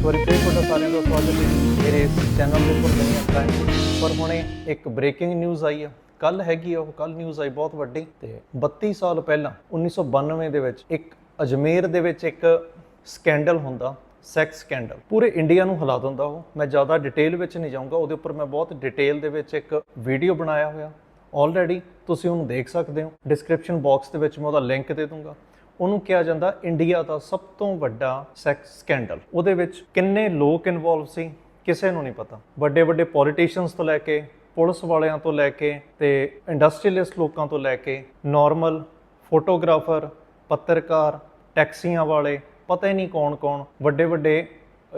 ਇੱਕ ਵਾਰੀ ਫੇਰ ਤੁਹਾਡਾ ਸਾਰਿਆਂ ਦਾ ਸਵਾਗਤ ਹੈ ਮੇਰੇ ਇਸ ਚੈਨਲ ਦੇ ਉੱਪਰ ਦੁਨੀਆ ਕ੍ਰਾਈਮ ਪਰ ਹੁਣੇ ਇੱਕ ਬ੍ਰੇਕਿੰਗ ਨਿਊਜ਼ ਆਈ ਹੈ ਕੱਲ ਹੈਗੀ ਆ ਉਹ ਕੱਲ ਨਿਊਜ਼ ਆਈ ਬਹੁਤ ਵੱਡੀ। ਤੇ 32 ਸਾਲ ਪਹਿਲਾਂ 1992 ਦੇ ਵਿੱਚ ਇੱਕ ਅਜਮੇਰ ਦੇ ਵਿੱਚ ਇੱਕ ਸਕੈਂਡਲ ਹੁੰਦਾ ਸੈਕਸ ਸਕੈਂਡਲ ਪੂਰੇ ਇੰਡੀਆ ਨੂੰ ਹਿਲਾ ਦਿੰਦਾ ਉਹ। ਮੈਂ ਜ਼ਿਆਦਾ ਡਿਟੇਲ ਵਿੱਚ ਨਹੀਂ ਜਾਊਂਗਾ। ਉਹਦੇ ਉੱਪਰ ਮੈਂ ਬਹੁਤ ਡਿਟੇਲ ਦੇ ਵਿੱਚ ਇੱਕ ਵੀਡੀਓ ਬਣਾਇਆ ਹੋਇਆ। ਆਲਰੇਡੀ ਤੁਸੀਂ ਉਹਨੂੰ ਦੇਖ ਸਕਦੇ ਹੋ। ਡਿਸਕ੍ਰਿਪਸ਼ਨ ਬਾਕਸ ਦੇ ਵਿੱਚ ਮੈਂ ਉਹਦਾ ਲਿੰਕ ਦੇ ਦੂੰਗਾ। ਉਹਨੂੰ ਕਿਹਾ ਜਾਂਦਾ ਇੰਡੀਆ ਦਾ ਸਭ ਤੋਂ ਵੱਡਾ ਸੈਕਸ ਸਕੈਂਡਲ ਉਹਦੇ ਵਿੱਚ ਕਿੰਨੇ ਲੋਕ ਇਨਵੋਲਵ ਸੀ, ਕਿਸੇ ਨੂੰ ਨਹੀਂ ਪਤਾ। ਵੱਡੇ ਵੱਡੇ ਪੋਲੀਟੀਸ਼ੀਅਨਸ ਤੋਂ ਲੈ ਕੇ, ਪੁਲਿਸ ਵਾਲਿਆਂ ਤੋਂ ਲੈ ਕੇ ਤੇ ਇੰਡਸਟਰੀਅਲਿਸਟ ਲੋਕਾਂ ਤੋਂ ਲੈ ਕੇ ਨਾਰਮਲ ਫੋਟੋਗ੍ਰਾਫਰ ਪੱਤਰਕਾਰ ਟੈਕਸੀਆਂ ਵਾਲੇ, ਪਤਾ ਹੀ ਨਹੀਂ ਕੌਣ-ਕੌਣ ਵੱਡੇ ਵੱਡੇ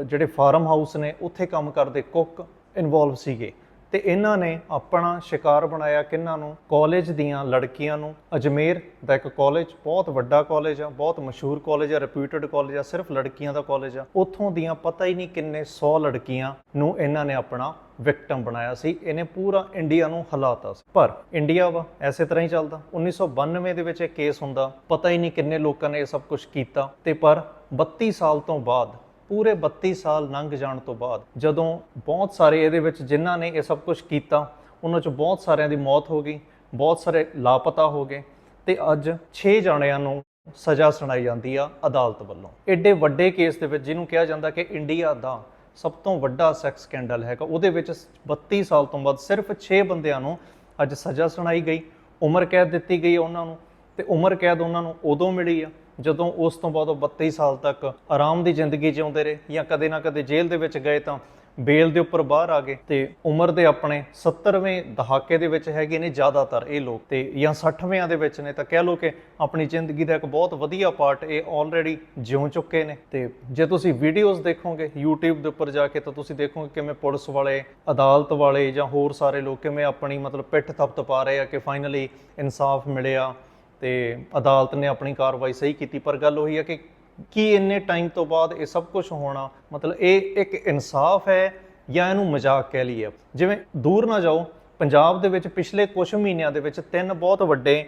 ਜਿਹੜੇ ਫਾਰਮ ਹਾਊਸ ਨੇ, ਉੱਥੇ ਕੰਮ ਕਰਦੇ ਕੁੱਕ ਇਨਵੋਲਵ ਸੀਗੇ। ਤੇ ਇਹਨਾਂ ਨੇ ਆਪਣਾ ਸ਼ਿਕਾਰ ਬਣਾਇਆ ਕਿੰਨਾਂ ਨੂੰ? ਕਾਲਜ ਦੀਆਂ ਲੜਕੀਆਂ ਨੂੰ। ਅਜਮੇਰ ਦਾ ਇੱਕ ਕਾਲਜ ਬਹੁਤ ਵੱਡਾ ਕਾਲਜ ਆ, ਬਹੁਤ ਮਸ਼ਹੂਰ ਕਾਲਜ ਆ ਰਿਪਿਊਟਡ ਕਾਲਜ ਆ, ਸਿਰਫ ਲੜਕੀਆਂ ਦਾ ਕਾਲਜ ਆ। ਉੱਥੋਂ ਦੀਆਂ ਪਤਾ ਹੀ ਨਹੀਂ ਕਿੰਨੇ 100 ਲੜਕੀਆਂ ਨੂੰ ਇਹਨਾਂ ਨੇ ਆਪਣਾ ਵਿਕਟਮ ਬਣਾਇਆ ਸੀ। ਇਹਨੇ ਪੂਰਾ ਇੰਡੀਆ ਨੂੰ ਹਿਲਾਤਾ ਸੀ। ਪਰ ਇੰਡੀਆ ਵਾ, ਐਸੇ ਤਰ੍ਹਾਂ ਹੀ ਚੱਲਦਾ। 1992 ਦੇ ਵਿੱਚ ਇਹ ਕੇਸ ਹੁੰਦਾ। ਪਤਾ ਹੀ ਨਹੀਂ ਕਿੰਨੇ ਲੋਕਾਂ ਨੇ ਇਹ ਸਭ ਕੁਝ ਕੀਤਾ। ਤੇ ਪਰ 32 ਸਾਲ ਤੋਂ ਬਾਅਦ ਪੂਰੇ 32 ਸਾਲ ਲੰਘ ਜਾਣ ਤੋਂ ਬਾਅਦ ਜਦੋਂ ਬਹੁਤ ਸਾਰੇ ਇਹਦੇ ਵਿੱਚ ਜਿਨ੍ਹਾਂ ਨੇ ਇਹ ਸਭ ਕੁਝ ਕੀਤਾ, ਉਹਨਾਂ 'ਚ ਬਹੁਤ ਸਾਰਿਆਂ ਦੀ ਮੌਤ ਹੋ ਗਈ, ਬਹੁਤ ਸਾਰੇ ਲਾਪਤਾ ਹੋ ਗਏ ਤੇ ਅੱਜ 6 ਜਣਿਆਂ ਨੂੰ ਸਜ਼ਾ ਸੁਣਾਈ ਜਾਂਦੀ ਆ ਅਦਾਲਤ ਵੱਲੋਂ। ਐਡੇ ਵੱਡੇ ਕੇਸ ਦੇ ਵਿੱਚ ਜਿਹਨੂੰ ਕਿਹਾ ਜਾਂਦਾ ਕਿ ਇੰਡੀਆ ਦਾ ਸਭ ਤੋਂ ਵੱਡਾ ਸੈਕਸ ਸਕੈਂਡਲ ਹੈਗਾ, ਉਹਦੇ ਵਿੱਚ 32 ਸਾਲ ਤੋਂ ਬਾਅਦ ਸਿਰਫ 6 ਬੰਦਿਆਂ ਨੂੰ ਅੱਜ ਸਜ਼ਾ ਸੁਣਾਈ ਗਈ, ਉਮਰ ਕੈਦ ਦਿੱਤੀ ਗਈ ਉਹਨਾਂ ਨੂੰ ਤੇ ਉਮਰ ਕੈਦ ਉਹਨਾਂ ਨੂੰ ਉਦੋਂ ਮਿਲੀ ਆ ਜਦੋਂ ਉਸ ਤੋਂ ਬਾਅਦ ਉਹ 32 ਸਾਲ ਤੱਕ ਆਰਾਮ ਦੀ ਜ਼ਿੰਦਗੀ ਜਿਉਂਦੇ ਰਹੇ ਜਾਂ ਕਦੇ ਨਾ ਕਦੇ ਜੇਲ੍ਹ ਦੇ ਵਿੱਚ ਗਏ ਤਾਂ ਬੇਲ ਦੇ ਉੱਪਰ ਬਾਹਰ ਆ ਗਏ ਤੇ ਉਮਰ ਦੇ ਆਪਣੇ 70ਵੇਂ ਦਹਾਕੇ ਦੇ ਵਿੱਚ ਹੈਗੇ ਨੇ ਜ਼ਿਆਦਾਤਰ ਇਹ ਲੋਕ ਤੇ ਜਾਂ 60ਵੇਆਂ ਦੇ ਵਿੱਚ ਨੇ ਤਾਂ ਕਹਿ ਲਓ ਕਿ ਆਪਣੀ ਜ਼ਿੰਦਗੀ ਦਾ ਇੱਕ ਬਹੁਤ ਵਧੀਆ ਪਾਰਟ ਇਹ ਆਲਰੇਡੀ ਜਿਉ ਚੁੱਕੇ ਨੇ ਤੇ ਜੇ ਤੁਸੀਂ ਵੀਡੀਓਜ਼ ਦੇਖੋਗੇ YouTube ਦੇ ਉੱਪਰ ਜਾ ਕੇ ਤਾਂ ਤੁਸੀਂ ਦੇਖੋਗੇ ਕਿਵੇਂ ਪੁਲਿਸ ਵਾਲੇ, ਅਦਾਲਤ ਵਾਲੇ ਜਾਂ ਹੋਰ ਸਾਰੇ ਲੋਕ ਕਿਵੇਂ ਆਪਣੀ ਮਤਲਬ ਪਿੱਠ ਥਪਥਪਾ ਰਹੇ ਆ ਕਿ ਫਾਈਨਲੀ ਇਨਸਾਫ ਮਿਲਿਆ। ਤੇ ਅਦਾਲਤ ਨੇ ਆਪਣੀ ਕਾਰਵਾਈ ਸਹੀ ਕੀਤੀ, ਪਰ ਗੱਲ ਉਹੀ ਹੈ ਕਿ ਕੀ ਇੰਨੇ ਟਾਈਮ ਤੋਂ ਬਾਅਦ ਇਹ ਸਭ ਕੁਝ ਹੋਣਾ, ਮਤਲਬ ਇਹ ਇੱਕ ਇਨਸਾਫ ਹੈ ਜਾਂ ਇਹਨੂੰ ਮਜ਼ਾਕ ਕਹਿ ਲਈਏ? ਜਿਵੇਂ ਦੂਰ ਨਾ ਜਾਓ, ਪੰਜਾਬ ਦੇ ਵਿੱਚ ਪਿਛਲੇ ਕੁਝ ਮਹੀਨਿਆਂ ਦੇ ਵਿੱਚ ਤਿੰਨ ਬਹੁਤ ਵੱਡੇ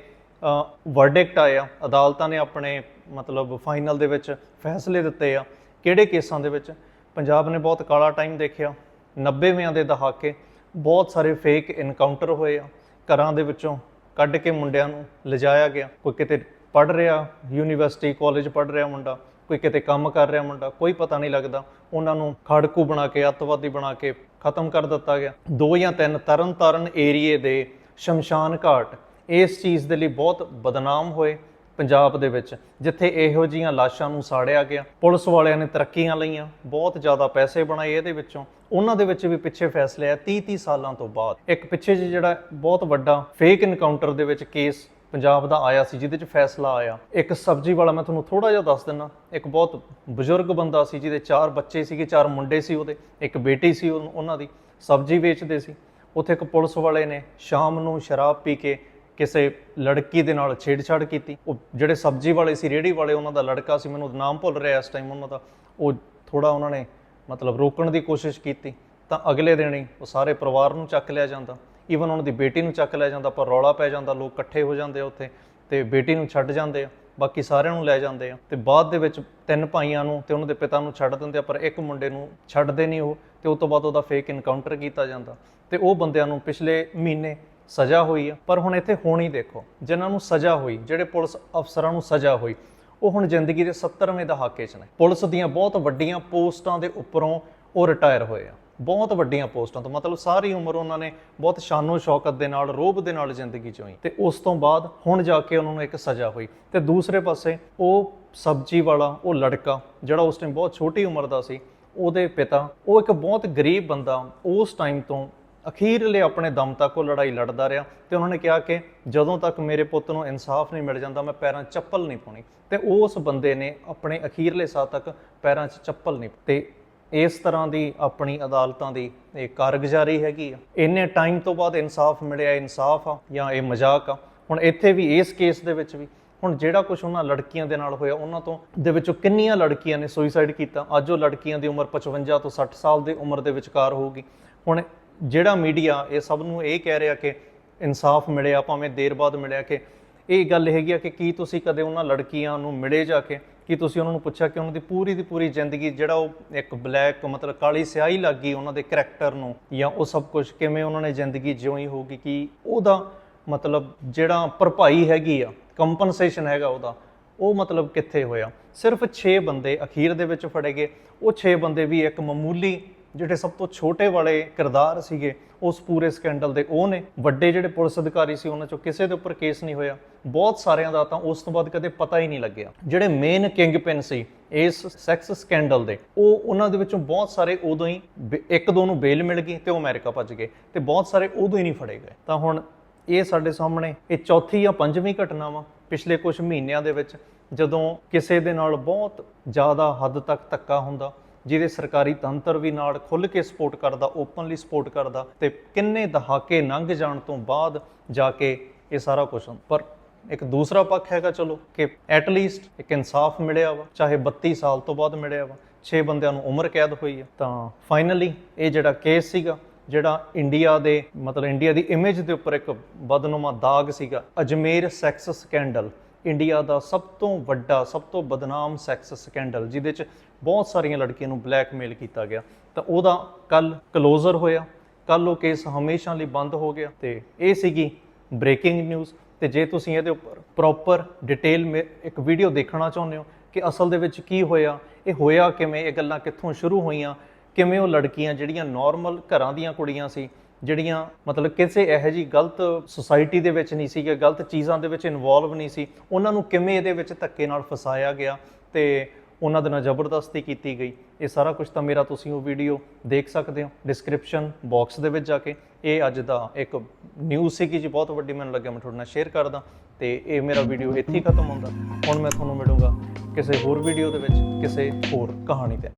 ਵਰਡਿਕਟ ਆਏ ਆ। ਅਦਾਲਤਾਂ ਨੇ ਆਪਣੇ, ਮਤਲਬ ਫਾਈਨਲ ਦੇ ਵਿੱਚ ਫੈਸਲੇ ਦਿੱਤੇ ਆ। ਕਿਹੜੇ ਕੇਸਾਂ ਦੇ ਵਿੱਚ? ਪੰਜਾਬ ਨੇ ਬਹੁਤ ਕਾਲਾ ਟਾਈਮ ਦੇਖਿਆ 90ਵਿਆਂ ਦੇ ਦਹਾਕੇ ਬਹੁਤ ਸਾਰੇ ਫੇਕ ਇਨਕਾਊਂਟਰ ਹੋਏ ਆ ਘਰਾਂ ਦੇ ਵਿੱਚੋਂ। ਕੱਢ ਕੇ ਮੁੰਡਿਆਂ ਨੂੰ ਲਿਜਾਇਆ ਗਿਆ। ਕੋਈ ਕਿਤੇ ਪੜ ਰਿਹਾ, ਯੂਨੀਵਰਸਿਟੀ, ਕਾਲਜ ਪੜ ਰਿਹਾ ਮੁੰਡਾ, ਕੋਈ ਕਿਤੇ ਕੰਮ ਕਰ ਰਿਹਾ ਮੁੰਡਾ, ਕੋਈ ਪਤਾ ਨਹੀਂ ਲੱਗਦਾ। ਉਹਨਾਂ ਨੂੰ ਖੜਕੂ ਬਣਾ ਕੇ, ਅੱਤਵਾਦੀ ਬਣਾ ਕੇ ਖਤਮ ਕਰ ਦਿੱਤਾ ਗਿਆ। ਦੋ ਜਾਂ ਤਿੰਨ ਤਰਨਤਾਰਨ ਏਰੀਏ ਦੇ ਸ਼ਮਸ਼ਾਨ ਘਾਟ ਇਸ ਚੀਜ਼ ਦੇ ਲਈ ਬਹੁਤ ਬਦਨਾਮ ਹੋਏ। ਪੰਜਾਬ ਦੇ ਵਿੱਚ, ਜਿੱਥੇ ਇਹੋ ਜੀਆਂ ਲਾਸ਼ਾਂ ਨੂੰ ਸਾੜਿਆ ਗਿਆ। ਪੁਲਿਸ ਵਾਲਿਆਂ ਨੇ ਤਰੱਕੀਆਂ ਲਈਆਂ, ਬਹੁਤ ਜ਼ਿਆਦਾ ਪੈਸੇ ਬਣਾਏ ਇਹਦੇ ਵਿੱਚੋਂ। ਉਹਨਾਂ ਦੇ ਵਿੱਚ ਵੀ ਪਿੱਛੇ ਫੈਸਲੇ ਆ 30 30 ਸਾਲਾਂ ਤੋਂ ਬਾਅਦ। ਇੱਕ ਪਿੱਛੇ ਜਿਹੇ ਜਿਹੜਾ ਬਹੁਤ ਵੱਡਾ ਫੇਕ ਇਨਕਾਊਂਟਰ ਦੇ ਵਿੱਚ ਕੇਸ ਪੰਜਾਬ ਦਾ ਆਇਆ ਸੀ, ਜਿਹਦੇ 'ਚ ਫੈਸਲਾ ਆਇਆ। ਇੱਕ ਸਬਜ਼ੀ ਵਾਲਾ, ਮੈਂ ਤੁਹਾਨੂੰ ਥੋੜਾ ਜਿਹਾ ਦੱਸ ਦਿੰਨਾ, ਇੱਕ ਬਹੁਤ ਬਜ਼ੁਰਗ ਬੰਦਾ ਸੀ, ਜਿਹਦੇ ਚਾਰ ਬੱਚੇ ਸੀਗੇ, ਚਾਰ ਮੁੰਡੇ ਸੀ ਉਹਦੇ, ਇੱਕ ਬੇਟੀ ਸੀ ਉਹਨ- ਉਹਨਾਂ ਦੀ। ਸਬਜ਼ੀ ਵੇਚਦੇ ਸੀ। ਉੱਥੇ ਇੱਕ ਪੁਲਿਸ ਵਾਲੇ ਨੇ ਸ਼ਾਮ ਨੂੰ ਸ਼ਰਾਬ ਪੀ ਕੇ ਕਿਸੇ ਲੜਕੀ ਦੇ ਨਾਲ ਛੇੜਛਾੜ ਕੀਤੀ। ਉਹ ਜਿਹੜੇ ਸਬਜ਼ੀ ਵਾਲੇ ਸੀ ਰੇੜੀ ਵਾਲੇ, ਉਹਨਾਂ ਦਾ ਲੜਕਾ ਸੀ, ਮੈਨੂੰ ਨਾਮ ਭੁੱਲ ਰਿਹਾ ਇਸ ਟਾਈਮ ਉਹਨਾਂ ਦਾ। ਉਹ ਥੋੜਾ ਉਹਨਾਂ ਨੇ ਮਤਲਬ ਰੋਕਣ ਦੀ ਕੋਸ਼ਿਸ਼ ਕੀਤੀ, ਤਾਂ ਅਗਲੇ ਦਿਨ ਹੀ ਉਹ ਸਾਰੇ ਪਰਿਵਾਰ ਨੂੰ ਚੱਕ ਲਿਆ ਜਾਂਦਾ। ਈਵਨ ਉਹਨਾਂ ਦੀ ਬੇਟੀ ਨੂੰ ਚੱਕ ਲਿਆ ਜਾਂਦਾ ਪਰ ਰੌਲਾ ਪੈ ਜਾਂਦਾ, ਲੋਕ ਇਕੱਠੇ ਹੋ ਜਾਂਦੇ ਆ ਉੱਥੇ, ਤੇ ਬੇਟੀ ਨੂੰ ਛੱਡ ਜਾਂਦੇ ਆ, ਬਾਕੀ ਸਾਰਿਆਂ ਨੂੰ ਲੈ ਜਾਂਦੇ ਆ। ਤੇ ਬਾਅਦ ਦੇ ਵਿੱਚ ਤਿੰਨ ਭਾਈਆਂ ਨੂੰ ਤੇ ਉਹਨਾਂ ਦੇ ਪਿਤਾ ਨੂੰ ਛੱਡ ਦਿੰਦੇ ਆ, ਪਰ ਇੱਕ ਮੁੰਡੇ ਨੂੰ ਛੱਡਦੇ ਨਹੀਂ ਉਹ, ਤੇ ਉਸ ਤੋਂ ਬਾਅਦ ਉਹਦਾ ਫੇਕ ਇਨਕਾਊਂਟਰ ਕੀਤਾ ਜਾਂਦਾ। ਤੇ ਉਹ ਬੰਦਿਆਂ ਨੂੰ ਪਿਛਲੇ ਮਹੀਨੇ ਸਜ਼ਾ ਹੋਈ ਆ। ਪਰ ਹੁਣ ਇੱਥੇ ਹੋਣੀ ਦੇਖੋ, ਜਿਨ੍ਹਾਂ ਨੂੰ ਸਜ਼ਾ ਹੋਈ, ਜਿਹੜੇ ਪੁਲਿਸ ਅਫਸਰਾਂ ਨੂੰ ਸਜ਼ਾ ਹੋਈ, ਉਹ ਹੁਣ ਜ਼ਿੰਦਗੀ ਦੇ 70ਵੇਂ ਦਹਾਕੇ 'ਚ ਨੇ। ਪੁਲਿਸ ਦੀਆਂ ਬਹੁਤ ਵੱਡੀਆਂ ਪੋਸਟਾਂ ਦੇ ਉੱਪਰੋਂ ਉਹ ਰਿਟਾਇਰ ਹੋਏ ਆ। ਬਹੁਤ ਵੱਡੀਆਂ ਪੋਸਟਾਂ ਤੋਂ, ਮਤਲਬ ਸਾਰੀ ਉਮਰ ਉਹਨਾਂ ਨੇ ਬਹੁਤ ਸ਼ਾਨੋ ਸ਼ੌਕਤ ਦੇ ਨਾਲ ਰੋਬ ਦੇ ਨਾਲ ਜ਼ਿੰਦਗੀ ਚੋਈ ਤੇ ਉਸ ਤੋਂ ਬਾਅਦ ਹੁਣ ਜਾ ਕੇ ਉਹਨਾਂ ਨੂੰ ਇੱਕ ਸਜ਼ਾ ਹੋਈ। ਤੇ ਦੂਸਰੇ ਪਾਸੇ ਉਹ ਸਬਜ਼ੀ ਵਾਲਾ, ਉਹ ਲੜਕਾ, ਜਿਹੜਾ ਉਸ ਟਾਈਮ ਬਹੁਤ ਛੋਟੀ ਉਮਰ ਦਾ ਸੀ, ਉਹਦੇ ਪਿਤਾ, ਉਹ ਇੱਕ ਬਹੁਤ ਗਰੀਬ ਬੰਦਾ ਉਸ ਟਾਈਮ ਤੋਂ ਅਖੀਰਲੇ ਆਪਣੇ ਦਮ ਤੱਕ ਉਹ ਲੜਾਈ ਲੜਦਾ ਰਿਹਾ ਤੇ ਉਹਨਾਂ ਨੇ ਕਿਹਾ ਕਿ ਜਦੋਂ ਤੱਕ ਮੇਰੇ ਪੁੱਤ ਨੂੰ ਇਨਸਾਫ ਨਹੀਂ ਮਿਲ ਜਾਂਦਾ, ਮੈਂ ਪੈਰਾਂ 'ਚ ਚੱਪਲ ਨਹੀਂ ਪਾਉਣੀ। ਤੇ ਉਸ ਬੰਦੇ ਨੇ ਆਪਣੇ ਅਖੀਰਲੇ ਸਾਹ ਤੱਕ ਪੈਰਾਂ 'ਚ ਚੱਪਲ ਨਹੀਂ ਤੇ ਇਸ ਤਰ੍ਹਾਂ ਦੀ ਆਪਣੀ ਅਦਾਲਤਾਂ ਦੀ ਇਹ ਕਾਰਗੁਜ਼ਾਰੀ ਹੈਗੀ ਆ। ਇੰਨੇ ਟਾਈਮ ਤੋਂ ਬਾਅਦ ਇਨਸਾਫ ਮਿਲਿਆ ਇਨਸਾਫ ਆ ਜਾਂ ਇਹ ਮਜ਼ਾਕ ਆ। ਹੁਣ ਇੱਥੇ ਵੀ ਇਸ ਕੇਸ ਦੇ ਵਿੱਚ ਵੀ ਹੁਣ ਜਿਹੜਾ ਕੁਝ ਉਹਨਾਂ ਲੜਕੀਆਂ ਦੇ ਨਾਲ ਹੋਇਆ, ਉਹਨਾਂ ਤੋਂ ਦੇ ਵਿੱਚੋਂ ਕਿੰਨੀਆਂ ਲੜਕੀਆਂ ਨੇ ਸੁਸਾਈਡ ਕੀਤਾ? ਅੱਜ ਉਹ ਲੜਕੀਆਂ ਦੀ ਉਮਰ 55 ਤੋਂ 60 ਸਾਲ ਦੀ ਉਮਰ ਦੇ ਵਿਚਕਾਰ ਹੋਊਗੀ। ਹੁਣ ਜਿਹੜਾ ਮੀਡੀਆ ਇਹ ਸਭ ਨੂੰ ਇਹ ਕਹਿ ਰਿਹਾ ਕਿ ਇਨਸਾਫ ਮਿਲਿਆ, ਭਾਵੇਂ ਦੇਰ ਬਾਅਦ ਮਿਲਿਆ ਕਿ, ਇਹ ਗੱਲ ਹੈਗੀ ਆ ਕਿ ਕੀ ਤੁਸੀਂ ਕਦੇ ਉਹਨਾਂ ਲੜਕੀਆਂ ਨੂੰ ਮਿਲੇ ਜਾ ਕੇ? ਕੀ ਤੁਸੀਂ ਉਹਨਾਂ ਨੂੰ ਪੁੱਛਿਆ ਕਿ ਉਹਨਾਂ ਦੀ ਪੂਰੀ ਦੀ ਪੂਰੀ ਜ਼ਿੰਦਗੀ ਜਿਹੜਾ ਉਹ ਇੱਕ ਬਲੈਕ ਮਤਲਬ ਕਾਲੀ ਸਿਆਹੀ ਲੱਗ ਗਈ ਉਹਨਾਂ ਦੇ ਕੈਰੈਕਟਰ ਨੂੰ ਜਾਂ ਉਹ ਸਭ ਕੁਝ ਕਿਵੇਂ ਉਹਨਾਂ ਨੇ ਜ਼ਿੰਦਗੀ ਜਿਉਈ ਹੋਊਗੀ? ਕਿ ਉਹਦਾ ਮਤਲਬ ਜਿਹੜਾ ਭਰਪਾਈ ਹੈਗੀ ਆ, ਕੰਪਨਸੇਸ਼ਨ ਹੈਗਾ ਉਹਦਾ, ਉਹ ਮਤਲਬ ਕਿੱਥੇ ਹੋਇਆ? ਸਿਰਫ 6 ਬੰਦੇ ਅਖੀਰ ਦੇ ਵਿੱਚ ਫੜੇ ਗਏ। ਉਹ 6 ਬੰਦੇ ਵੀ ਇੱਕ ਮਾਮੂਲੀ ਜਿਹੜੇ ਸਭ ਤੋਂ ਛੋਟੇ ਵਾਲੇ ਕਿਰਦਾਰ ਸੀਗੇ, ਉਸ ਪੂਰੇ ਸਕੈਂਡਲ ਦੇ ਉਹ ਨੇ। ਵੱਡੇ ਜਿਹੜੇ ਪੁਲਿਸ ਅਧਿਕਾਰੀ ਸੀ, ਉਹਨਾਂ ਚੋਂ ਕਿਸੇ ਦੇ ਉੱਪਰ ਕੇਸ ਨਹੀਂ ਹੋਇਆ। ਬਹੁਤ ਸਾਰਿਆਂ ਦਾ ਤਾਂ ਉਸ ਤੋਂ ਬਾਅਦ ਕਦੇ ਪਤਾ ਹੀ ਨਹੀਂ ਲੱਗਿਆ। ਜਿਹੜੇ ਮੇਨ ਕਿੰਗ ਪਿਨ ਸੀ, ਇਸ ਸੈਕਸ ਸਕੈਂਡਲ ਦੇ, ਉਹ ਉਹਨਾਂ ਦੇ ਵਿੱਚੋਂ ਬਹੁਤ ਸਾਰੇ ਉਦੋਂ ਹੀ ਬੇ- ਇੱਕ ਦੋ ਨੂੰ ਬੇਲ ਮਿਲ ਗਈ ਤੇ ਉਹ ਅਮਰੀਕਾ ਭੱਜ ਗਏ ਤੇ ਬਹੁਤ ਸਾਰੇ ਉਦੋਂ ਹੀ ਨਹੀਂ ਫੜੇ ਗਏ। ਤਾਂ ਹੁਣ ਇਹ ਸਾਡੇ ਸਾਹਮਣੇ ਇਹ ਚੌਥੀ ਜਾਂ ਪੰਜਵੀਂ ਘਟਨਾ ਵਾ, ਪਿਛਲੇ ਕੁਝ ਮਹੀਨਿਆਂ ਦੇ ਵਿੱਚ, ਜਦੋਂ ਕਿਸੇ ਦੇ ਨਾਲ ਬਹੁਤ ਜ਼ਿਆਦਾ ਹੱਦ ਤੱਕ ਧੱਕਾ ਹੁੰਦਾ ਜਿਹਦੇ ਸਰਕਾਰੀ ਤੰਤਰ ਵੀ ਨਾਲ ਖੁੱਲ੍ਹ ਕੇ ਸਪੋਰਟ ਕਰਦਾ ਓਪਨਲੀ ਸਪੋਰਟ ਕਰਦਾ ਤੇ ਕਿੰਨੇ ਦਹਾਕੇ ਲੰਘ ਜਾਣ ਤੋਂ ਬਾਅਦ ਜਾ ਕੇ ਇਹ ਸਾਰਾ ਕੁਝ ਪਰ ਇੱਕ ਦੂਸਰਾ ਪੱਖ ਹੈਗਾ, ਚਲੋ, ਕਿ ਐਟ ਲੀਸਟ ਇੱਕ ਇਨਸਾਫ ਮਿਲਿਆ ਵਾ, ਚਾਹੇ 32 ਸਾਲ ਤੋਂ ਬਾਅਦ ਮਿਲਿਆ ਵਾ 6 ਬੰਦਿਆਂ ਨੂੰ ਉਮਰ ਕੈਦ ਹੋਈ ਆ, ਤਾਂ ਫਾਈਨਲੀ ਇਹ ਜਿਹੜਾ ਕੇਸ ਸੀਗਾ, ਜਿਹੜਾ ਇੰਡੀਆ ਦੇ, ਮਤਲਬ ਇੰਡੀਆ ਦੀ ਇਮੇਜ ਦੇ ਉੱਪਰ ਇੱਕ ਬਦਨੁਮਾ ਦਾਗ ਸੀਗਾ, ਅਜਮੇਰ ਸੈਕਸ ਸਕੈਂਡਲ ਇੰਡੀਆ ਦਾ ਸਭ ਤੋਂ ਵੱਡਾ, ਸਭ ਤੋਂ ਬਦਨਾਮ ਸੈਕਸ ਸਕੈਂਡਲ ਜਿਹਦੇ ਚ ਬਹੁਤ ਸਾਰੀਆਂ ਲੜਕੀਆਂ ਨੂੰ ਬਲੈਕਮੇਲ ਕੀਤਾ ਗਿਆ। ਤਾਂ ਉਹਦਾ ਕੱਲ ਕਲੋਜ਼ਰ ਹੋਇਆ। ਕੱਲ ਉਹ ਕੇਸ ਹਮੇਸ਼ਾ ਲਈ ਬੰਦ ਹੋ ਗਿਆ। ਤੇ ਇਹ ਸੀਗੀ ਬ੍ਰੇਕਿੰਗ ਨਿਊਜ਼ ਤੇ ਜੇ ਤੁਸੀਂ ਇਹਦੇ ਉੱਪਰ ਪ੍ਰੋਪਰ ਡਿਟੇਲ ਮੇ ਇੱਕ ਵੀਡੀਓ ਦੇਖਣਾ ਚਾਹੁੰਦੇ ਹੋ ਕਿ ਅਸਲ ਦੇ ਵਿੱਚ ਕੀ ਹੋਇਆ, ਇਹ ਹੋਇਆ ਕਿਵੇਂ, ਇਹ ਗੱਲਾਂ ਕਿੱਥੋਂ ਸ਼ੁਰੂ ਹੋਈਆਂ, ਕਿਵੇਂ ਉਹ ਲੜਕੀਆਂ ਜਿਹੜੀਆਂ ਨਾਰਮਲ ਘਰਾਂ ਦੀਆਂ ਕੁੜੀਆਂ ਸੀ ਜਿਹੜੀਆਂ ਮਤਲਬ ਕਿਸੇ ਇਹੋ ਜੀ ਗਲਤ ਸੁਸਾਇਟੀ ਦੇ ਵਿੱਚ ਨਹੀਂ ਸੀ ਕਿ ਗਲਤ ਚੀਜ਼ਾਂ ਦੇ ਵਿੱਚ ਇਨਵੋਲਵ ਨਹੀਂ ਸੀ, ਉਹਨਾਂ ਨੂੰ ਕਿਵੇਂ ਇਹਦੇ ਵਿੱਚ ਧੱਕੇ ਨਾਲ ਫਸਾਇਆ ਗਿਆ ਤੇ ਉਹਨਾਂ ਦੇ ਨਾਲ ਜ਼ਬਰਦਸਤੀ ਕੀਤੀ ਗਈ? ਇਹ ਸਾਰਾ ਕੁਝ ਤਾਂ ਮੇਰਾ ਤੁਸੀਂ ਉਹ ਵੀਡੀਓ ਦੇਖ ਸਕਦੇ ਹੋ। ਡਿਸਕ੍ਰਿਪਸ਼ਨ ਬਾਕਸ ਦੇ ਵਿੱਚ ਜਾ ਕੇ ਇਹ ਅੱਜ ਦਾ ਇੱਕ ਨਿਊਜ਼ ਸੀਗੀ ਜੀ, ਬਹੁਤ ਵੱਡੀ ਮੈਨੂੰ ਲੱਗਿਆ, ਮੈਂ ਤੁਹਾਡੇ ਨਾਲ ਸ਼ੇਅਰ ਕਰਦਾ ਤੇ ਇਹ ਮੇਰਾ ਵੀਡੀਓ ਇੱਥੇ ਹੀ ਖਤਮ ਹੁੰਦਾ। ਹੁਣ ਮੈਂ ਤੁਹਾਨੂੰ ਮਿਲੂੰਗਾ ਕਿਸੇ ਹੋਰ ਵੀਡੀਓ ਦੇ ਵਿੱਚ, ਕਿਸੇ ਹੋਰ ਕਹਾਣੀ ਤੇ।